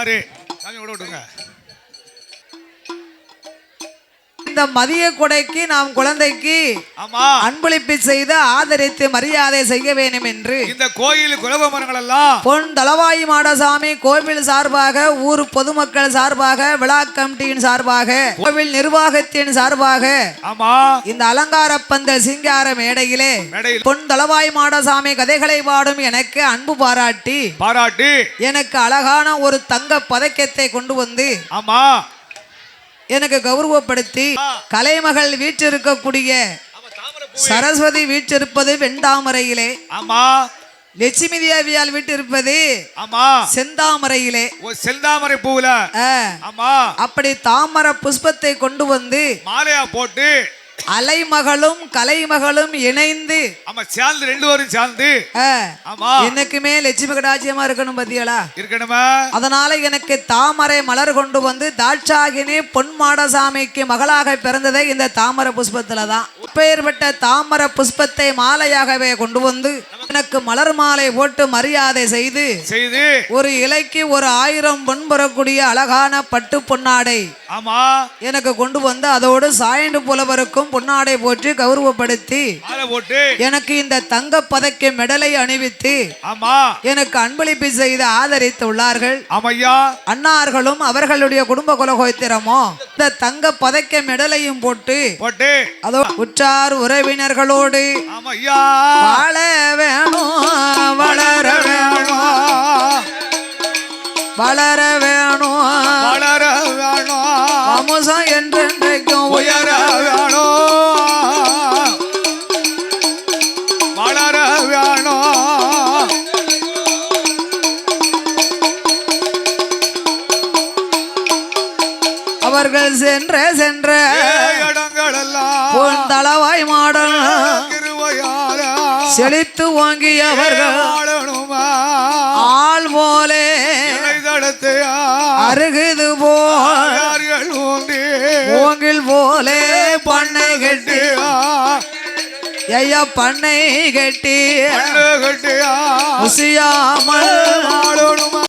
இருக்காரு சாமி விட விட்டுங்க இந்த மதிய கொடைக்கு நாம் குழந்தைக்கு அன்பளிப்பு செய்து ஆதரித்து மரியாதை செய்ய வேண்டும் என்று. இந்த கோயில் குலவ மரங்கள் எல்லாம் பொன் தளவாய் மாடசாமி கோவில் சார்பாக ஊர் பொதுமக்கள் சார்பாக விழா கமிட்டியின் சார்பாக கோவில் நிர்வாகத்தின் சார்பாக ஆமா. இந்த அலங்கார பந்தல் சிங்கார மேடையிலே மேடையில் பொன் தளவாய் மாடசாமி கதைகளை பாடும் எனக்கு அன்பு பாராட்டி பாராட்டி. எனக்கு அழகான ஒரு தங்க பதக்கத்தை கொண்டு வந்து ஆமா. எனக்கு கௌரவப்படுத்தி கலைமகள் வீற்றிருக்கக்கூடிய. சரஸ்வதி வீற்றிருப்பது வெண்டாமரையிலே ஆமா. லட்சுமி தேவியால் வீட்டிருப்பது ஆமா. செந்தாமரையிலே. செந்தாமரை பூவுல. ஆமா. அப்படி தாமரை புஷ்பத்தை கொண்டு வந்து மாலையா போட்டு அலைமகளும் கலைமகளும் இணைந்து ஆமா சேர்ந்து ரெண்டு பேரும் சேர்ந்து. ஆமா. என்னைக்குமே லட்சுமி கடாட்சியமா இருக்கணும் பாத்தியாளா? இருக்கணுமா? அதனால எனக்கு தாமரை மலர் கொண்டு வந்து தாட்சாகினி பொன்மாடசாமிக்கு மகளாக பிறந்ததே இந்த தாமரை புஷ்பத்துல தான் இப்பேற்பட்ட தாமரை புஷ்பத்தை மாலையாகவே கொண்டு வந்து எனக்கு மலர் மாலை போட்டு மரியாதை செய்து செய்து ஒரு இலைக்கு ஒரு ஆயிரம் பொன் பெறக்கூடிய அழகான பட்டு பொன்னாடை ஆமா. எனக்கு கொண்டு வந்து அதோடு சாயண்டு புலவருக்கும் பொன்னாடை போட்டு கௌரவப்படுத்தி எனக்கு இந்த தங்க பதக்க மெடலை அணிவித்து ஆமா. எனக்கு அன்பளிப்பு செய்து ஆதரித்துள்ளார்கள். ஆமையா. அன்னார்களும் அவர்களுடைய குடும்ப குலகோத்திரமோ இந்த தங்க பதக்க மெடலையும் போட்டு போட்டு. அதோ உற்றார் உறவினர்களோடு வாழ வேணும் வளர வேணும். வளர வேணும். அவர்கள் சென்ற சென்ற. இடங்கள் எல்லாம் பொன் தளவாய் மாடல் செழித்து ஓங்கியவர்கள் ஆள் போலே அருகுது போல். ஓங்கில் போலே பண்ணை கட்டி. ஐயா பண்ணை கட்டி. கட்டியா உசியாமல். வாழணுமா